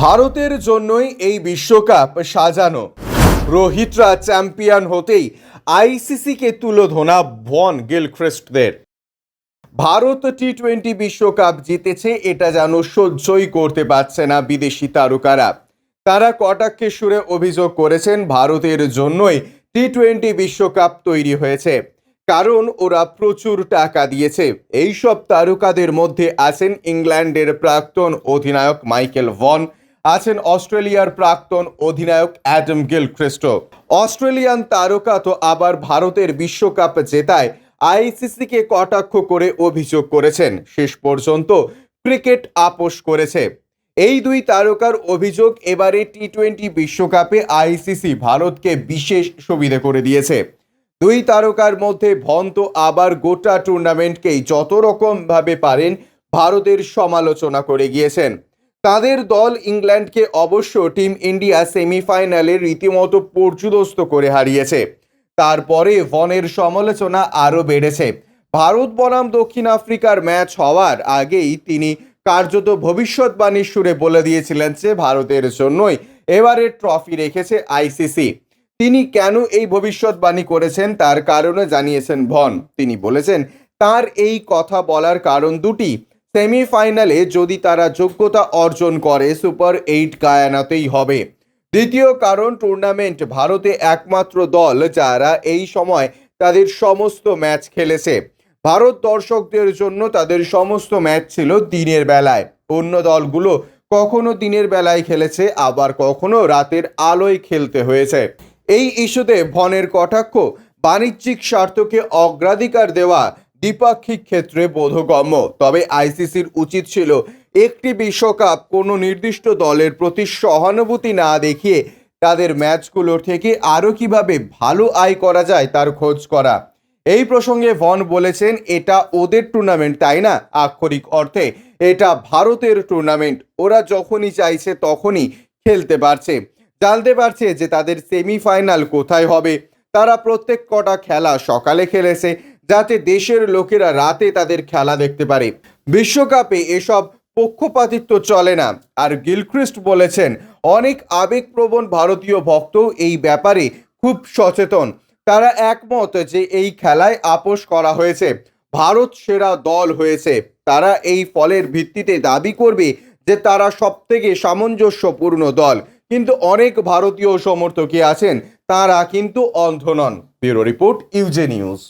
ভারতের জন্যই এই বিশ্বকাপ সাজানো। রোহিতরা চ্যাম্পিয়ন হতেই আইসিসিকে তুলোধনা ভন গিলক্রিস্টদের। ভারত টি টোয়েন্টি বিশ্বকাপ জিতেছে, এটা যেন সহ্যই করতে পারছে না বিদেশি তারকারা। তারা কটাক্ষে সুরে অভিযোগ করেছেন, ভারতের জন্যই টি টোয়েন্টি বিশ্বকাপ তৈরি হয়েছে। কারণ ওরা প্রচুর টাকা দিয়েছে। এইসব তারকাদের মধ্যে আছেন ইংল্যান্ডের প্রাক্তন অধিনায়ক মাইকেল ভন। আছেন অস্ট্রেলিয়ার প্রাক্তন অধিনায়ক অ্যাডাম গিলক্রিস্ট। অস্ট্রেলিয়ান তারকা তো আবার ভারতের বিশ্বকাপ জেতায় আইসিসিকে কটাক্ষ করে অভিযোগ করেছেন। শেষ পর্যন্ত ক্রিকেট আপোষ করেছে। এই দুই তারকার অভিযোগ এবারে টি টোয়েন্টি বিশ্বকাপে আইসিসি ভারতকে বিশেষ সুবিধে করে দিয়েছে। দুই তারকার মধ্যে ভন্ত আবার গোটা টুর্নামেন্টকেই যত রকম ভাবে পারেন ভারতের সমালোচনা করে গিয়েছেন। তাদের দল ইংল্যান্ডকে অবশ্য টিম ইন্ডিয়া সেমিফাইনালে রীতিমতো পর্যুদস্ত করে হারিয়েছে। তারপরে ভনের সমালোচনা আরও বেড়েছে। ভারত বনাম দক্ষিণ আফ্রিকার ম্যাচ হওয়ার আগেই তিনি কার্যত ভবিষ্যৎবাণীর সুরে বলে দিয়েছিলেন যে ভারতের জন্যই এবারে ট্রফি রেখেছে আইসিসি। তিনি কেন এই ভবিষ্যৎবাণী করেছেন তার কারণে জানিয়েছেন ভন। তিনি বলেছেন, তার এই কথা বলার কারণ দুটি। সেমিফাইনালে যদি তারা যোগ্যতা অর্জন করে, সুপার এইট গায়ানাতেই হবে। দ্বিতীয় কারণ, টুর্নামেন্ট ভারতে একমাত্র দল যারা এই সময় তাদের সমস্ত ম্যাচ খেলেছে। ভারত দর্শকদের জন্য তাদের সমস্ত ম্যাচ ছিল দিনের বেলায়। অন্য দলগুলো কখনো দিনের বেলায় খেলেছে, আবার কখনো রাতের আলোয় খেলতে হয়েছে। এই ইস্যুতে ভনের কটাক্ষ, বাণিজ্যিক স্বার্থকে অগ্রাধিকার দেওয়া দ্বিপাক্ষিক ক্ষেত্রে বোধগম্য। তবে আইসিসির উচিত ছিল একটি বিশ্বকাপ কোনো নির্দিষ্ট দলের প্রতি সহানুভূতি না দেখিয়ে তাদের ম্যাচগুলোর থেকে আরও কীভাবে ভালো আয় করা যায় তার খোঁজ করা। এই প্রসঙ্গে ভন বলেছেন, এটা ওদের টুর্নামেন্ট, তাই না? আক্ষরিক অর্থে, এটা ভারতের টুর্নামেন্ট। ওরা যখনই চাইছে তখনই খেলতে পারছে। জানতে পারছে যে তাদের সেমিফাইনাল কোথায় হবে। তারা প্রত্যেক কটা খেলা সকালে খেলেছে। যাতে দেশের লোকেরা রাতে তাদের খেলা দেখতে পারে। বিশ্বকাপে এসব পক্ষপাতিত্ব চলে না। আর গিলক্রিস্ট বলেছেন, অনেক আবেগপ্রবণ ভারতীয় ভক্ত এই ব্যাপারে খুব সচেতন। তারা একমত যে এই খেলায় আপোষ করা হয়েছে। ভারত সেরা দল হয়েছে। তারা এই ফলের ভিত্তিতে দাবি করবে যে তারা সবথেকে সামঞ্জস্যপূর্ণ দল। কিন্তু অনেক ভারতীয় সমর্থকই আছেন, তারা কিন্তু অন্ধ নন। Bureau report, UJ news.